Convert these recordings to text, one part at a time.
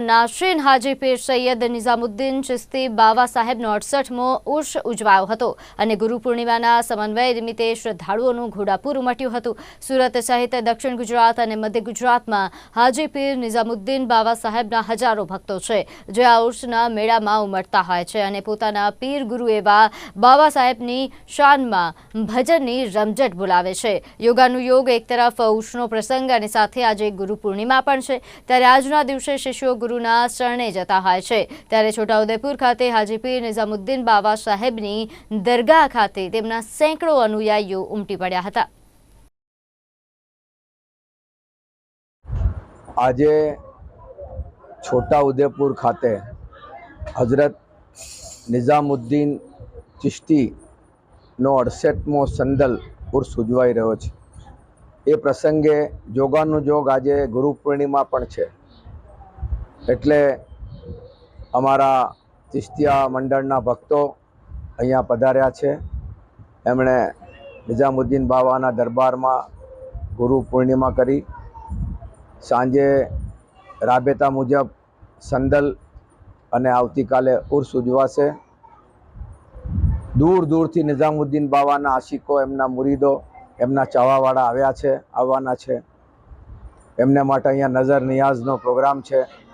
નાશરીન હાજી પીર સૈયદ નિઝામુદ્દીન ચિસ્તી બાવા સાહેબનો અડસઠમો ઉર્ષ ઉજવાયો હતો અને ગુરુ પૂર્ણિમાના સમન્વય નિમિત્તે શ્રદ્ધાળુઓનું ઘોડાપુર ઉમટ્યું હતું. સુરત સહિત દક્ષિણ ગુજરાત અને મધ્ય ગુજરાતમાં હાજી પીર નિઝામુદ્દીન બાવા સાહેબના હજારો ભક્તો છે, જે આ ઉર્ષના મેળામાં ઉમટતા હોય છે અને પોતાના પીર ગુરુ એવા બાવા સાહેબની શાનમાં ભજનની રમઝટ બોલાવે છે. યોગાનું યોગ એક તરફ ઉર્ષનો પ્રસંગ અને સાથે આજે ગુરુ પૂર્ણિમા પણ છે. ત્યારે આજના દિવસે શિષ્યો ગુરુના શરણે જતા હોય છે. ત્યારે છોટાઉદેપુર ખાતે હાજીપીર નિઝામુદ્દીન બાવા સાહેબની દરગાહ ખાતે તેમના સેંકડો અનુયાયીઓ ઉમટી પડ્યા હતા. આજે છોટા ઉદેપુર ખાતે હજરત નિઝામુદ્દીન ચિશ્તીનો અડસઠમો સંદલ ઉર્સ ઉજવાઈ રહ્યો છે. એ પ્રસંગે જોગાનું જોગ આજે ગુરુ પૂર્ણિમા પણ છે. એટલે અમારા ચિશ્તિયા મંડળના ભક્તો અહીંયા પધાર્યા છે. એમણે નિઝામુદ્દીન બાવાના દરબારમાં ગુરુ પૂર્ણિમા કરી. સાંજે રાબેતા મુજબ સંદલ અને આવતીકાલે ઉર્સ ઉજવાશે. દૂર દૂરથી નિઝામુદ્દીન બાવાના આશિકો, એમના મુરીદો, એમના ચાવાવાળા આવ્યા છે, આવવાના છે. એમને માટે અહીંયા નજર નિયાઝનો પ્રોગ્રામ છે.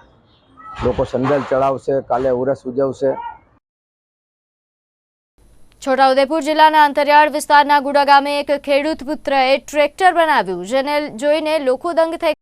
લોકો સંદલ ચડાવશે, કાલે ઉરસ ઉજવશે. છોટાઉદેપુર જિલ્લાના અંતરિયાળ વિસ્તારના ગુડા ગામે એક ખેડૂત પુત્રએ ટ્રેક્ટર બનાવ્યું, જેને જોઈને લોકો દંગ થઈ